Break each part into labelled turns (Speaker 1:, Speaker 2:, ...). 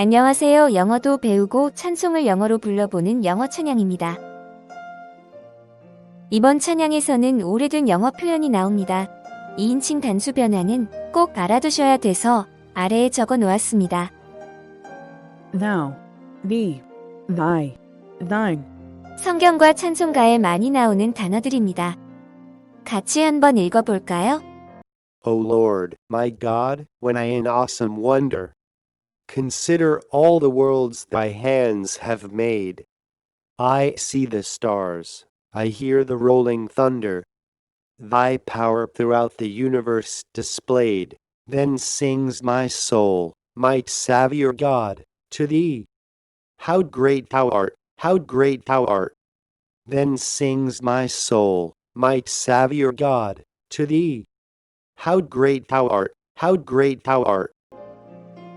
Speaker 1: 안녕하세요. 영어도 배우고 찬송을 영어로 불러보는 영어 찬양입니다. 이번 찬양에서는 오래된 영어 표현이 나옵니다. 2인칭 단수 변화는 꼭 알아두셔야 돼서 아래에 적어 놓았습니다.
Speaker 2: thou, thee, thy, thine.
Speaker 1: 성경과 찬송가에 많이 나오는 단어들입니다. 같이 한번 읽어볼까요?
Speaker 3: O Lord, my God, when I in awesome wonder consider all the worlds thy hands have made. I see the stars, I hear the rolling thunder, thy power throughout the universe displayed. Then sings my soul, my Saviour God, to thee. How great thou art, how great thou art. Then sings my soul, my Saviour God, to thee. How great thou art, how great thou art.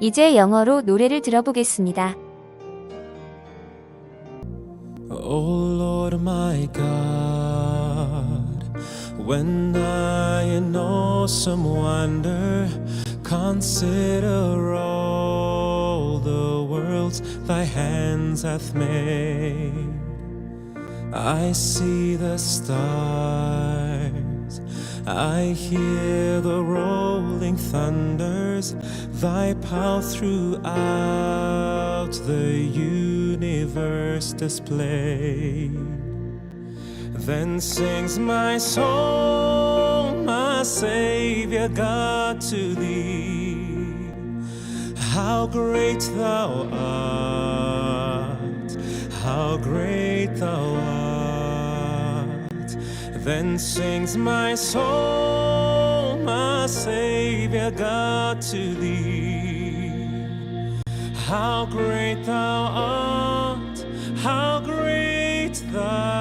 Speaker 1: 이제 영어로 노래를 들어보겠습니다.
Speaker 4: O Lord my God, when I in awesome wonder consider all the worlds thy hands hath made, I see the stars, I hear the rolling thunders, thy power throughout the universe displayed. Then sings my soul, my Savior God, to thee. How great thou art, how great thou art. Then sings my soul, my Savior God, to thee. How great thou art, how great thou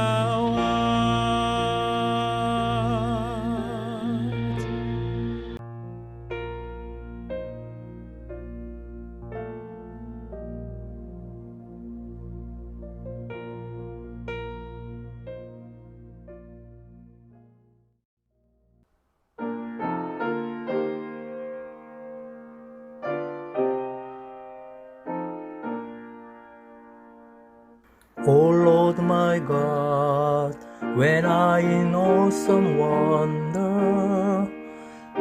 Speaker 5: O Lord my God, when I in awesome wonder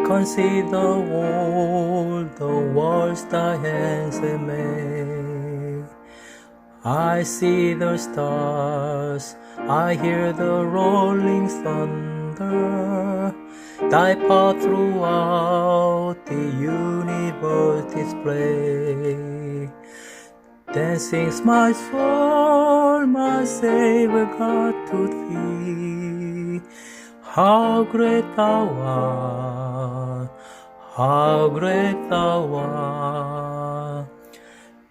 Speaker 5: consider all the worlds thy hands have made, I see the stars, I hear the rolling thunder, thy power throughout the universe display. Then sings my soul, my Savior God to thee. How great thou art, how great thou art.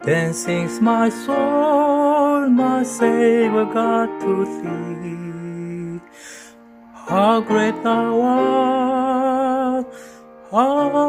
Speaker 5: Then sings my soul, my Savior God to thee. How great thou art, how.